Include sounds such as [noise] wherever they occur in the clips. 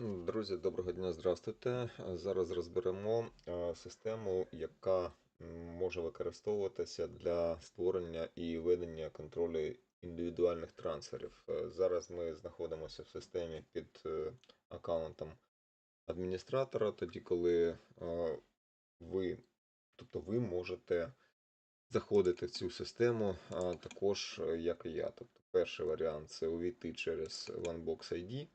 Друзі, доброго дня, здравствуйте. Зараз розберемо е, систему, яка може використовуватися для створення і ведення контролю індивідуальних трансферів. Е, Зараз ми знаходимося в системі під е, аккаунтом адміністратора, тоді коли ви, тобто ви можете заходити в цю систему також, як і я. Тобто, перший варіант це увійти через OneBox ID.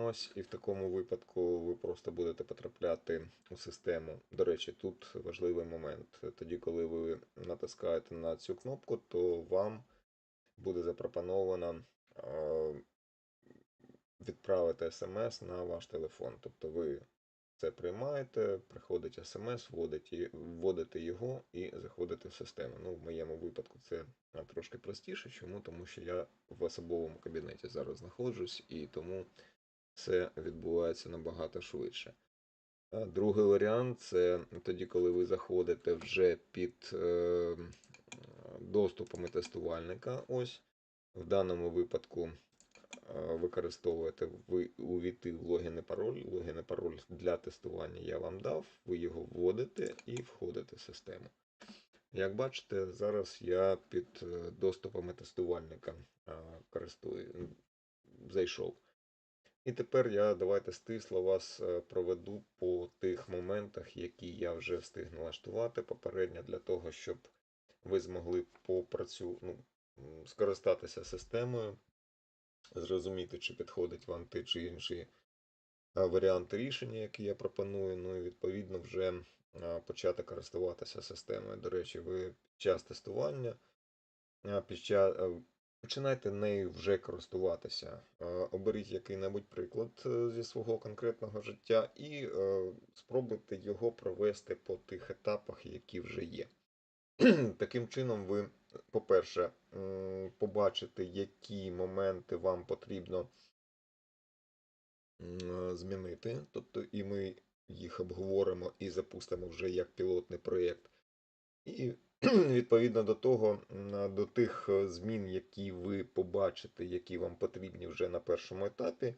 Ось, і в такому випадку ви просто будете потрапляти у систему. До речі, тут важливий момент. Тоді, коли ви натискаєте на цю кнопку, то вам буде запропоновано відправити смс на ваш телефон. Тобто ви це приймаєте, приходить смс, вводите його і заходите в систему. Ну, в моєму випадку це трошки простіше. Чому? Тому що я в особовому кабінеті зараз знаходжусь, і тому це відбувається набагато швидше. Другий варіант це тоді, коли ви заходите вже під е, доступами тестувальника. Ось в даному випадку е, використовуєте ви увійти в логін і пароль. Логін і пароль для тестування я вам дав, ви його вводите і входите в систему. Як бачите, зараз я під е, доступами тестувальника е, користую, зайшов. І тепер я давайте стисло вас е, проведу по тих моментах, які я вже встиг налаштувати попередньо для того, щоб ви змогли попрацю... ну, скористатися системою, зрозуміти, чи підходить вам ті чи інші е, варіанти рішення, які я пропоную. Ну і відповідно вже е, почати користуватися системою. До речі, ви під час тестування під час, починайте нею вже користуватися. Е, Оберіть який-небудь приклад е, зі свого конкретного життя і е, спробуйте його провести по тих етапах, які вже є. [clears throat] Таким чином, ви, по-перше, побачите, які моменти вам потрібно змінити. Тобто, і ми їх обговоримо і запустимо вже як пілотний проєкт. І [clears throat] відповідно до того, до тих е, змін, які ви побачите, які вам потрібні вже на першому етапі,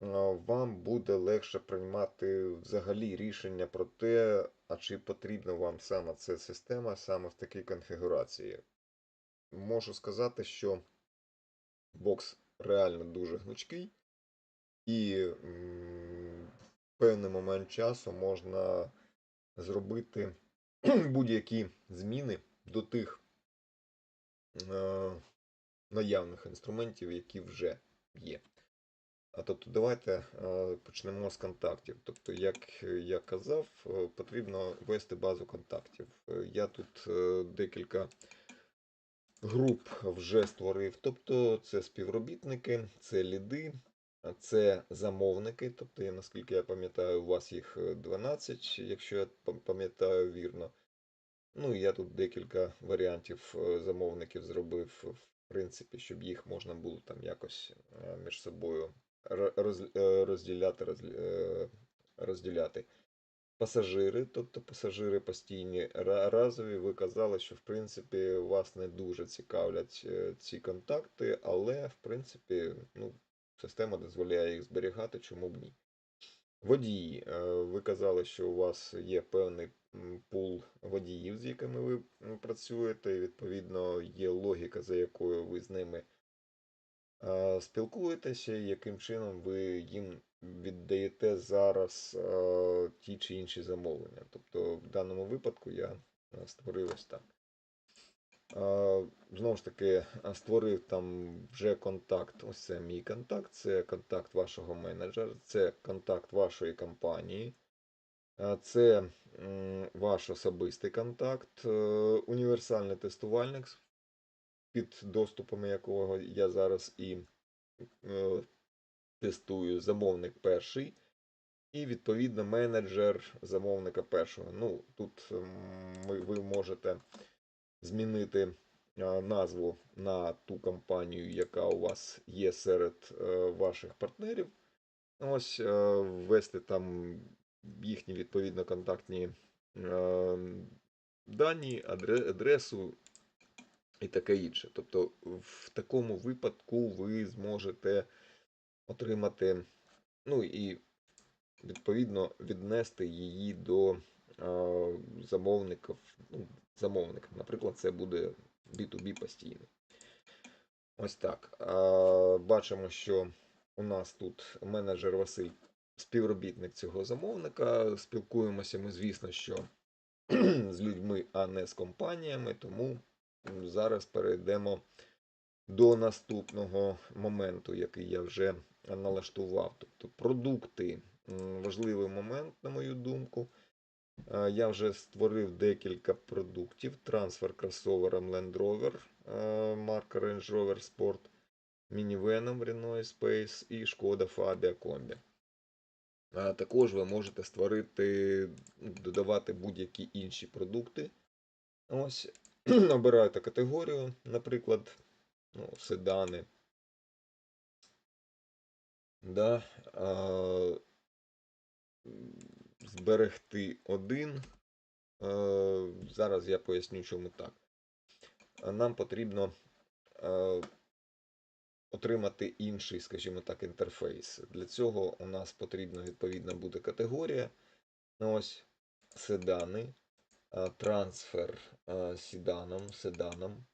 вам буде легше приймати взагалі рішення про те, а чи потрібна вам саме ця система саме в такій конфігурації. Можу сказати, що бокс реально дуже гнучкий, і в певний момент часу можна зробити [clears throat] будь-які зміни до тих е, наявних інструментів, які вже є. А тобто, давайте е, почнемо з контактів. Тобто, як я казав, е, потрібно вести базу контактів. Е, Я тут е, декілька груп вже створив. Тобто, це співробітники, це ліди, це замовники. Тобто, наскільки я пам'ятаю, у вас їх е, 12, якщо я пам'ятаю вірно. Ну, я тут декілька варіантів е, замовників зробив, в принципі, щоб їх можна було там якось е, між собою роз- е, розділяти, е, розділяти. Пасажири, тобто пасажири постійні, разові, ви казали, що в принципі вас не дуже цікавлять е, ці контакти, але в принципі, ну, система дозволяє їх зберігати, чому б ні. Водії. Е, Ви казали, що у вас є певний пул водіїв, з якими ви працюєте, і відповідно є логіка, за якою ви з ними е, спілкуєтеся, і яким чином ви їм віддаєте зараз е, ті чи інші замовлення. Тобто в даному випадку я створив ось так. Знову ж таки, створив там вже контакт. Ось це мій контакт, це контакт вашого менеджера, це контакт вашої компанії, це ваш особистий контакт, е, універсальний тестувальник, під доступами якого я зараз і е, тестую замовник перший. І відповідно менеджер замовника першого. Ну, тут ви можете змінити е, назву на ту компанію, яка у вас є серед е, ваших партнерів. Ось е, ввести там їхні відповідно контактні дані, адресу і таке інше. Тобто, в такому випадку ви зможете отримати ну і відповідно віднести її до замовників. Ну, замовників. Наприклад, це буде B2B постійний. Ось так. Бачимо, що у нас тут менеджер Василь, співробітник цього замовника. Спілкуємося ми, звісно, що [clears throat] з людьми, а не з компаніями. Тому зараз перейдемо до наступного моменту, який я вже налаштував. Тобто продукти важливий момент, на мою думку. Я вже створив декілька продуктів: трансфер кросовером Land Rover, марка Range Rover Sport, мінівеном Renault Space і Шкода Fabia Combi. Також ви можете створити, додавати будь-які інші продукти. Ось, [clears throat] Обираєте категорію, наприклад, ну, седани. Да, а, Зберегти один. Зараз я поясню, чому так. Нам потрібно отримати інший, скажімо так, інтерфейс. Для цього у нас потрібна відповідна буде категорія. Ось седани, трансфер седаном, седаном,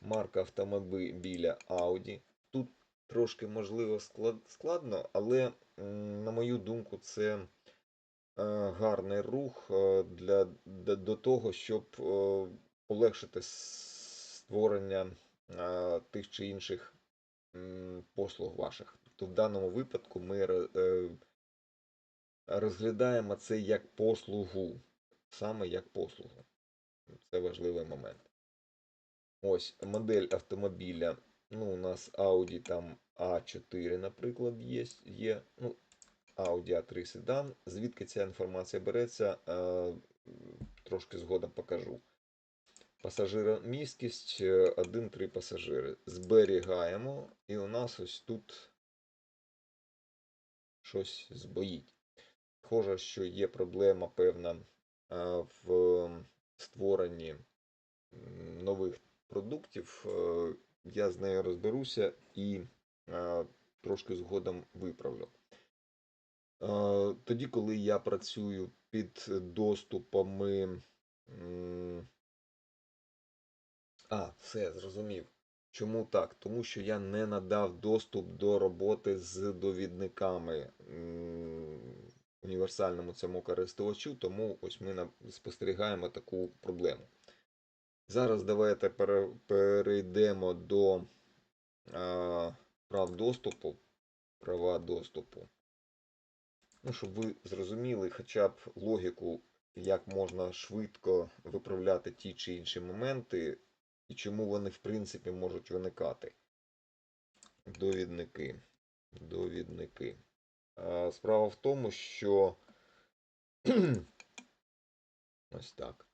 марка автомобіля Audi. Тут трошки можливо складно, але, на мою думку, це гарний рух для, до того, щоб полегшити створення тих чи інших послуг ваших. Тобто в даному випадку ми е, розглядаємо це як послугу, саме як послугу. Це важливий момент. Ось модель автомобіля. Ну, у нас Audi там А4, наприклад, є. є. Ну, Audi A3 седан. Звідки ця інформація береться, е, трошки згодом покажу. Пасажиромісткість 1-3 пасажири. Зберігаємо, і у нас ось тут щось збоїть. Схоже, що є проблема певна в створенні нових продуктів. Е, я з нею розберуся і трошки згодом виправлю. Тоді, коли я працюю під доступами. А, все, зрозумів. Чому так? Тому що я не надав доступ до роботи з довідниками універсальному цьому користувачу, тому ось ми спостерігаємо таку проблему. Зараз давайте перейдемо до прав доступу. Права доступу. Ну, щоб ви зрозуміли хоча б логіку, як можна швидко виправляти ті чи інші моменти і чому вони, в принципі, можуть виникати. Довідники. Довідники. Справа в тому, що [clears throat] ось так.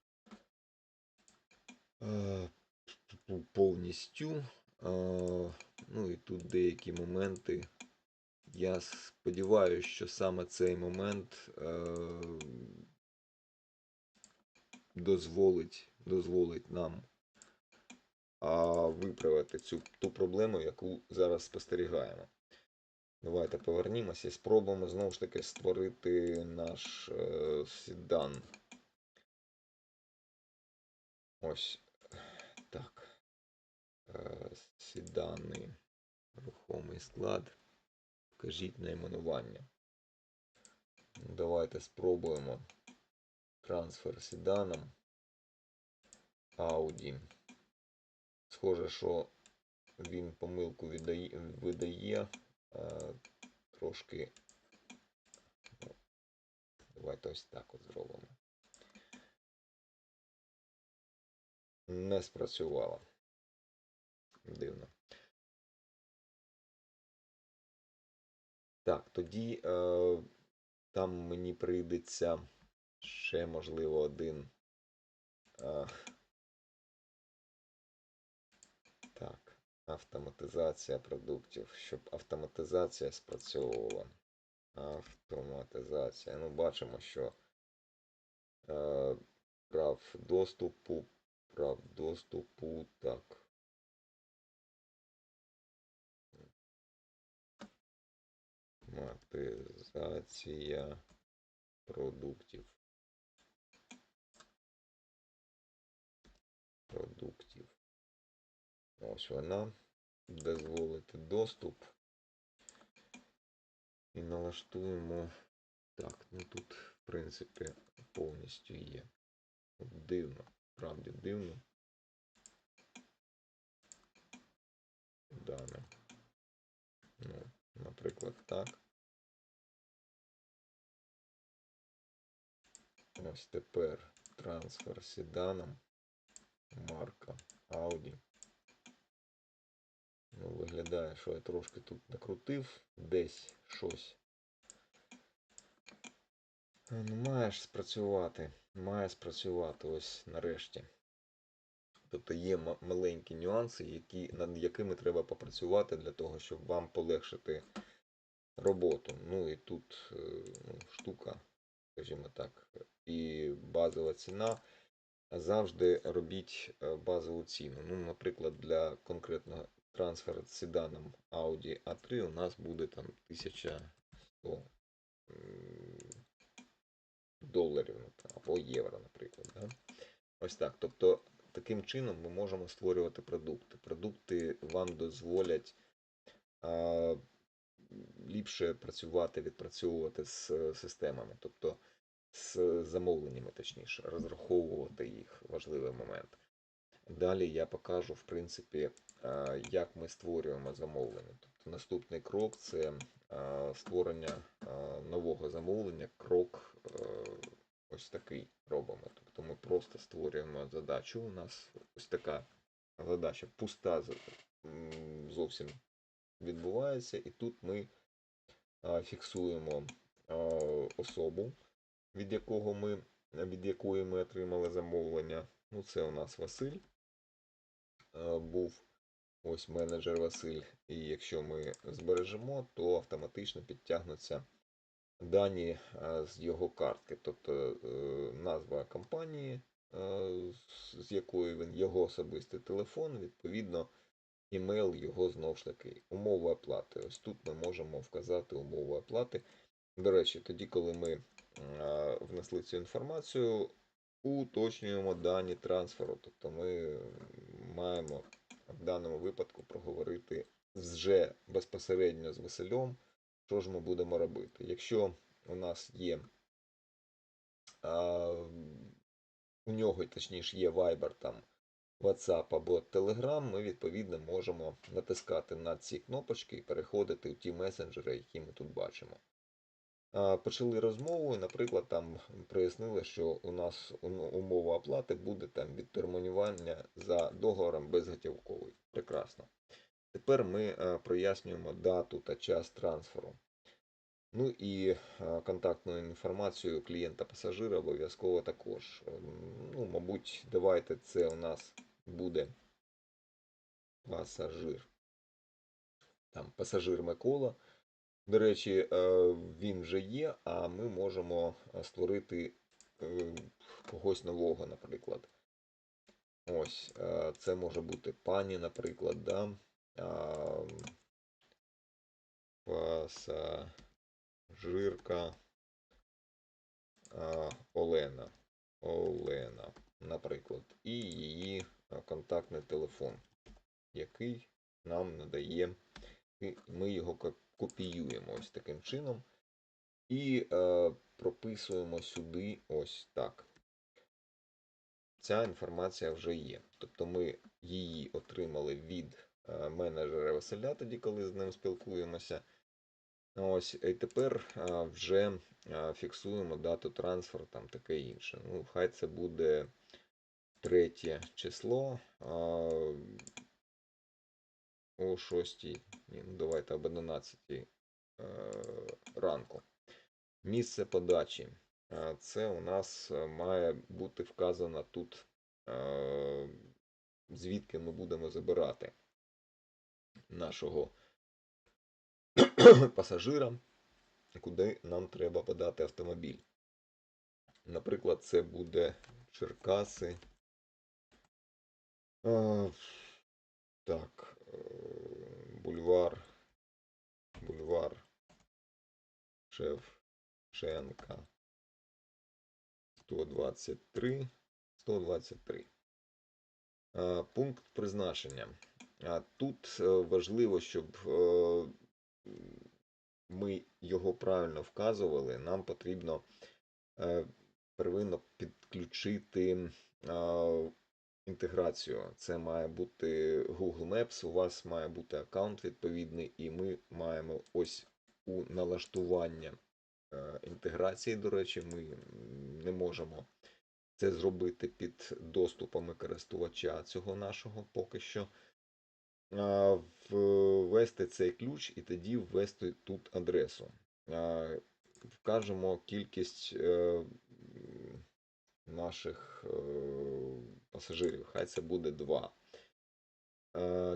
Повністю. Ну і тут деякі моменти. Я сподіваюся, що саме цей момент дозволить, дозволить нам виправити цю ту проблему, яку зараз спостерігаємо. Давайте повернімося і спробуємо знову ж таки створити наш е, седан. Ось так. Е, седани. Рухомий склад. Покажіть найменування. Давайте спробуємо трансфер седаном. Audi. Схоже, що він помилку видає, видає трошки. Ну, давайте ось так от зробимо. Не спрацювало. Дивно. Так, тоді е, там мені прийдеться ще, можливо, один. Е, так, автоматизація продуктів, щоб автоматизація спрацьовувала. Автоматизація. Ну, бачимо, що е, прав доступу, прав доступу, так. Автоматизація продуктів. Продуктів. Ось вона. Дозволити доступ. І налаштуємо. Так, ну тут, в принципі, повністю є. Дивно, справді дивно. Дане. Ну, наприклад, так. Ось тепер трансфер седаном. Марка Audi. Ну, виглядає, що я трошки тут накрутив десь щось. Ну, маєш спрацювати. Має спрацювати ось нарешті. Тобто є маленькі нюанси, які, над якими треба попрацювати для того, щоб вам полегшити роботу. Ну і тут е, ну, штука, скажімо так, і базова ціна. Завжди робіть е, базову ціну. Ну, наприклад, для конкретного трансферу з седаном Audi A3 у нас буде там 1100 доларів або євро, наприклад. Да? Ось так. Тобто, таким чином ми можемо створювати продукти. Продукти вам дозволять ліпше працювати, відпрацьовувати з е, системами, тобто з замовленнями, точніше, розраховувати їх важливий момент. Далі я покажу, в принципі, е, як ми створюємо замовлення. Тобто наступний крок це е, створення нового замовлення. Крок ось такий робимо. Тобто ми просто створюємо задачу. У нас ось така задача пуста зовсім відбувається, і тут ми фіксуємо особу, від якого ми від якої ми отримали замовлення. Ну, це у нас Василь був. Ось менеджер Василь. І якщо ми збережемо, то автоматично підтягнуться дані е, з його картки, тобто е, назва компанії, е, з- якої він його особистий телефон, відповідно, імейл його знову ж таки, умови оплати. Ось тут ми можемо вказати умови оплати. До речі, тоді, коли ми внесли цю інформацію, уточнюємо дані трансферу. Тобто ми маємо в даному випадку проговорити вже безпосередньо з Василем, що ж ми будемо робити. Якщо у нас є а, у нього, точніше, є Viber, там, WhatsApp або Telegram, ми відповідно можемо натискати на ці кнопочки і переходити в ті месенджери, які ми тут бачимо. А, Почали розмову, наприклад, там прояснили, що у нас умова оплати буде там відтермінування за договором безготівковий. Прекрасно. Тепер ми е, прояснюємо дату та час трансферу. Ну і е, контактну інформацію клієнта-пасажира обов'язково також. Ем, Ну, мабуть, давайте це у нас буде пасажир. Там пасажир Микола. До речі, е, він вже є, а ми можемо е, створити е, когось нового, наприклад. Ось, е, це може бути пані, наприклад, да? Пасажирка Олена. Олена, наприклад, і її контактний телефон, який нам надає, і ми його копіюємо ось таким чином. І е, прописуємо сюди ось так. Ця інформація вже є. Тобто ми її отримали від менеджера Василя, тоді, коли з ним спілкуємося. Ось, і тепер е, вже е, фіксуємо дату трансферу, там таке інше. Ну, хай це буде третє число. е, О 6, ні, ну давайте об 11 е, ранку. Місце подачі. Е, Це у нас е, має бути вказано тут, е, звідки ми будемо забирати нашого [clears throat] пасажира, куди нам треба подати автомобіль. Наприклад, це буде Черкаси. Так, е, бульвар. Бульвар Шевченка 123. 123. Е, Пункт призначення. Тут е, важливо, щоб е, ми його правильно вказували. Нам потрібно е, первинно підключити інтеграцію. Це має бути Google Maps, у вас має бути аккаунт відповідний, і ми маємо ось у налаштування інтеграції, до речі, ми не можемо це зробити під доступами користувача цього нашого поки що. Ввести цей ключ і тоді ввести тут адресу. Вкажемо кількість е, наших е, пасажирів. Хай це буде 2.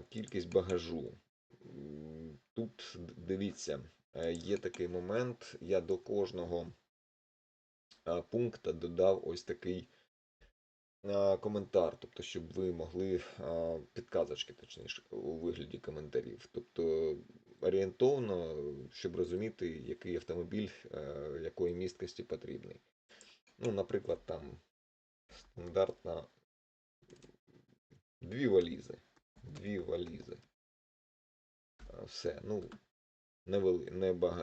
Кількість багажу. Тут дивіться, е, є такий момент. Я до кожного а, пункта додав ось такий коментар, тобто, щоб ви могли підказочки, точніше, у вигляді коментарів. Тобто орієнтовно, щоб розуміти, який автомобіль е, якої місткості потрібний. Ну, наприклад, там стандартна дві валізи. Дві валізи. Все, ну,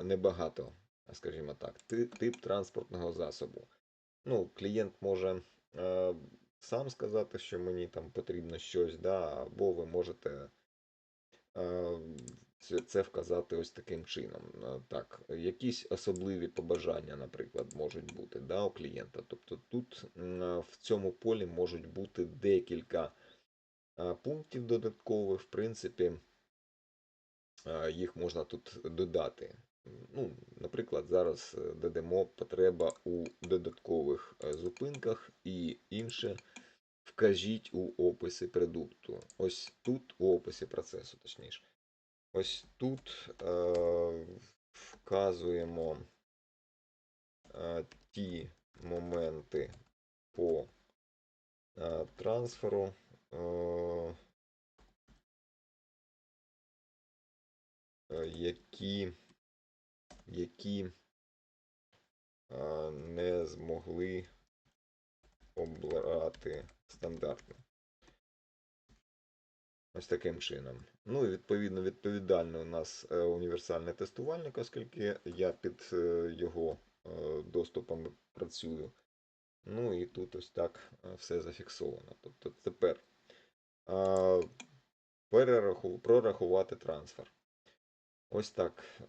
небагато, скажімо так. Тип транспортного засобу. Ну, клієнт може е, сам сказати, що мені там потрібно щось, да, або ви можете е, це, вказати ось таким чином. Е, Так, якісь особливі побажання, наприклад, можуть бути да, у клієнта. Тобто тут в цьому полі можуть бути декілька е, пунктів додаткових, в принципі, їх можна тут додати. Ну, наприклад, зараз додамо потреба у додаткових зупинках і інше вкажіть у описі продукту. Ось тут у описі процесу, точніше. Ось тут е, вказуємо е, ті моменти по е, трансферу. Е, які, які е, не змогли обрати стандартно. Ось таким чином. Ну і відповідно відповідальний у нас е, універсальний тестувальник, оскільки я під е, його е, доступом працюю. Ну і тут ось так все зафіксовано. Тобто тепер прорахувати трансфер. Ось так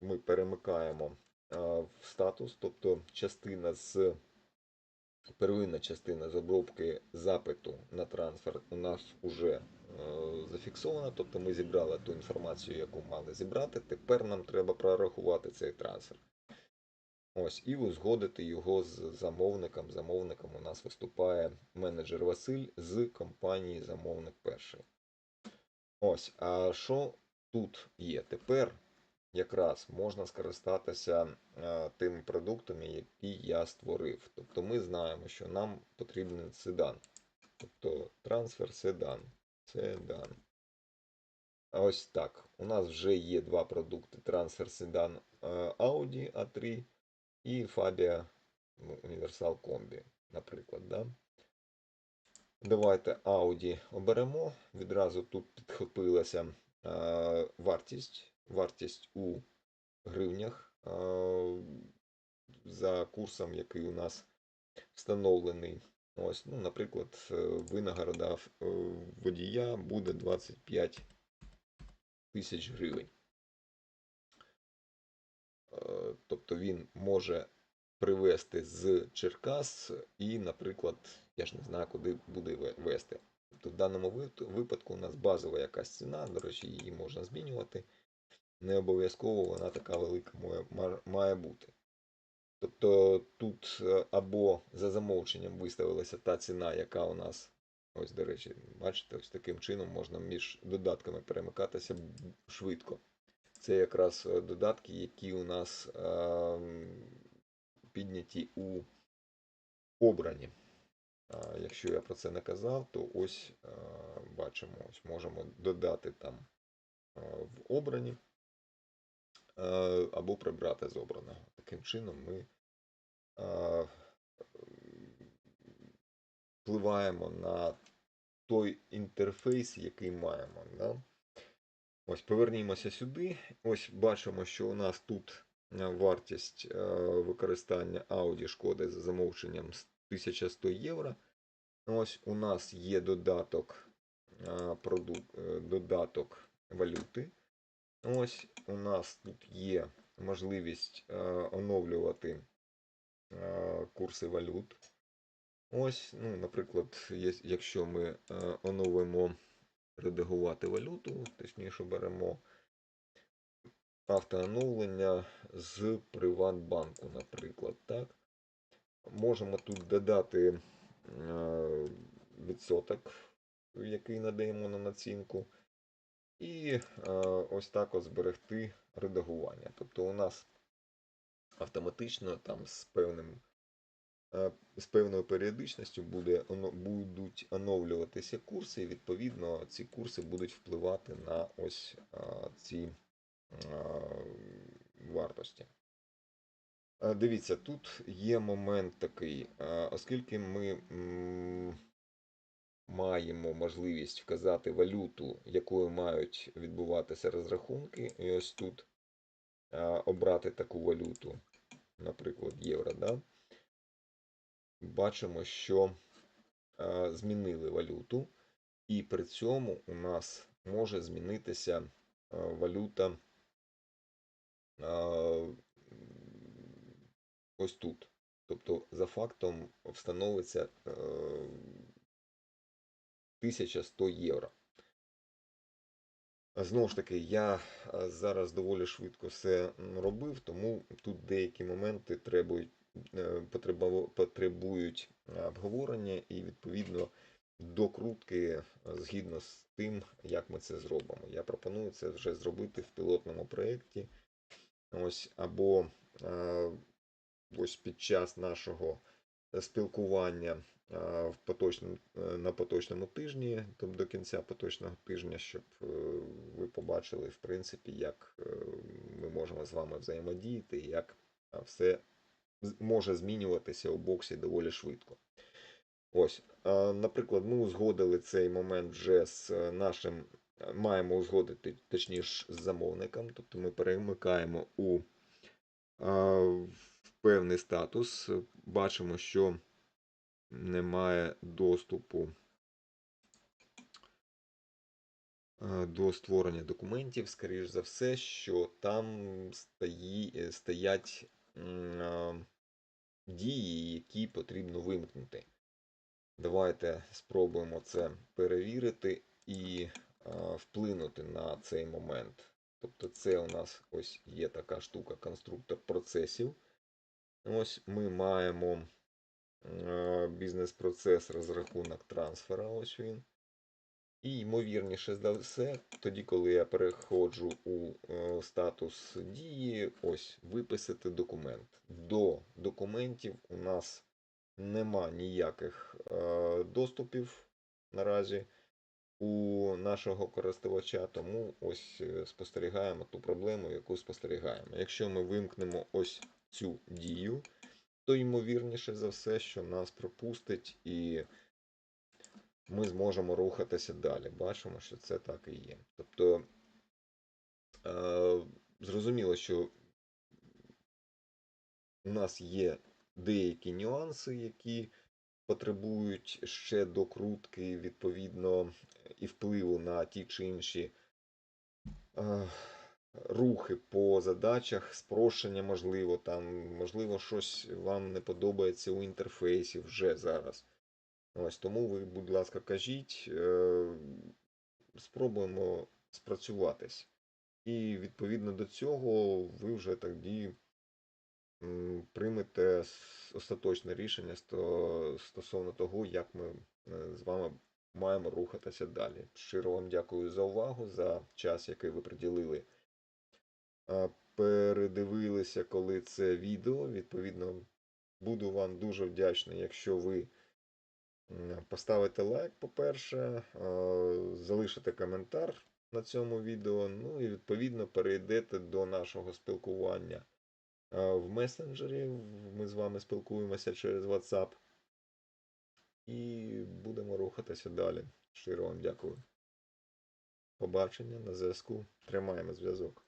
ми перемикаємо в статус, тобто частина з первинна частина з обробки запиту на трансфер у нас вже е, зафіксована, тобто ми зібрали ту інформацію, яку мали зібрати. Тепер нам треба прорахувати цей трансфер. Ось, і узгодити його з замовником. Замовником у нас виступає менеджер Василь з компанії Замовник Перший. Ось, а що тут є? Тепер якраз можна скористатися е, тими продуктами, які я створив. Тобто ми знаємо, що нам потрібен седан. Тобто трансфер седан. Седан. Ось так. У нас вже є два продукти: трансфер седан е, Audi A3 і Fabia Universal Combi, наприклад. Да? Давайте Audi оберемо. Відразу тут підхопилася е, вартість. Вартість у гривнях за курсом, який у нас встановлений. Ось, ну, наприклад, е, винагорода е, водія буде 25 тисяч гривень. Е, Тобто він може привезти з Черкас і, наприклад, я ж не знаю, куди буде ве- вести. Тобто в даному випадку у нас базова якась ціна, до речі, її можна змінювати. Не обов'язково вона така велика має- бути. Тобто тут е, або за замовченням виставилася та ціна, яка у нас, ось, до речі, бачите, ось таким чином можна між додатками перемикатися швидко. Це якраз е, додатки, які у нас е, підняті у обрані. А, Якщо я про це не казав, то ось е, бачимо, ось можемо додати там е, в обрані або прибрати з обраного. Таким чином ми е, впливаємо на той інтерфейс, який маємо. Ось повернімося сюди. Ось бачимо, що у нас тут е, вартість е, використання Audi шкоди за замовченням 1100 євро. Ось у нас є е, е, додаток валюти. Ось у нас тут є можливість е, оновлювати е, курси валют. Ось, ну, наприклад, якщо ми е, оновимо редагувати валюту, точніше беремо автооновлення з Приватбанку, наприклад, так. Можемо тут додати відсоток, який надаємо на націнку. І е, ось так от зберегти редагування. Тобто у нас автоматично там з певним е, з певною періодичністю буде, будуть оновлюватися курси, і відповідно ці курси будуть впливати на ось е, ці вартості. Дивіться, тут є момент такий, оскільки ми маємо можливість вказати валюту, якою мають відбуватися розрахунки, і ось тут е, обрати таку валюту, наприклад, євро, да? бачимо, що е, змінили валюту, і при цьому у нас може змінитися е, валюта ось тут. Тобто, за фактом встановиться 1100 євро. Знову ж таки, я зараз доволі швидко все робив, тому тут деякі моменти е, потребують обговорення і, відповідно, докрутки згідно з тим, як ми це зробимо. Я пропоную це вже зробити в пілотному проєкті. Або ось під час нашого спілкування в поточному, е, на поточному тижні, тобто до кінця поточного тижня, щоб е, ви побачили, в принципі, як е, ми можемо з вами взаємодіяти, як все може змінюватися у боксі доволі швидко. Ось, наприклад, ми узгодили цей момент вже з нашим, маємо узгодити, точніше, з замовником, тобто ми перемикаємо у певний статус. Бачимо, що немає доступу е, до створення документів. Скоріш за все, що там стої, е, стоять дії, які потрібно вимкнути. Давайте спробуємо це перевірити і вплинути на цей момент. Тобто, це у нас ось є така штука, конструктор процесів. Ось ми маємо е, бізнес-процес, розрахунок трансфера. Ось він. І ймовірніше за все, тоді, коли я переходжу у е, статус дії, ось виписати документ. До документів у нас нема ніяких е, доступів наразі у нашого користувача, тому ось спостерігаємо ту проблему, яку спостерігаємо. Якщо ми вимкнемо ось цю дію, то ймовірніше за все, що нас пропустить і ми зможемо рухатися далі. Бачимо, що це так і є. Тобто е, зрозуміло, що у нас є деякі нюанси, які потребують ще докрутки, відповідно, і впливу на ті чи інші е, рухи по задачах, спрощення, можливо, там, можливо, щось вам не подобається у інтерфейсі вже зараз. Ось тому ви, будь ласка, кажіть, е, спробуємо спрацюватись. І відповідно до цього ви вже тоді приймете остаточне рішення стосовно того, як ми е, з вами маємо рухатися далі. Щиро вам дякую за увагу, за час, який ви приділили. Е, Передивилися, коли це відео. Відповідно, буду вам дуже вдячний, якщо ви поставите лайк, по-перше, е, залишите коментар на цьому відео. Ну і відповідно перейдете до нашого спілкування е, в месенджері. Ми з вами спілкуємося через WhatsApp. І будемо рухатися далі. Щиро вам дякую. Побачення на зв'язку. Тримаємо зв'язок.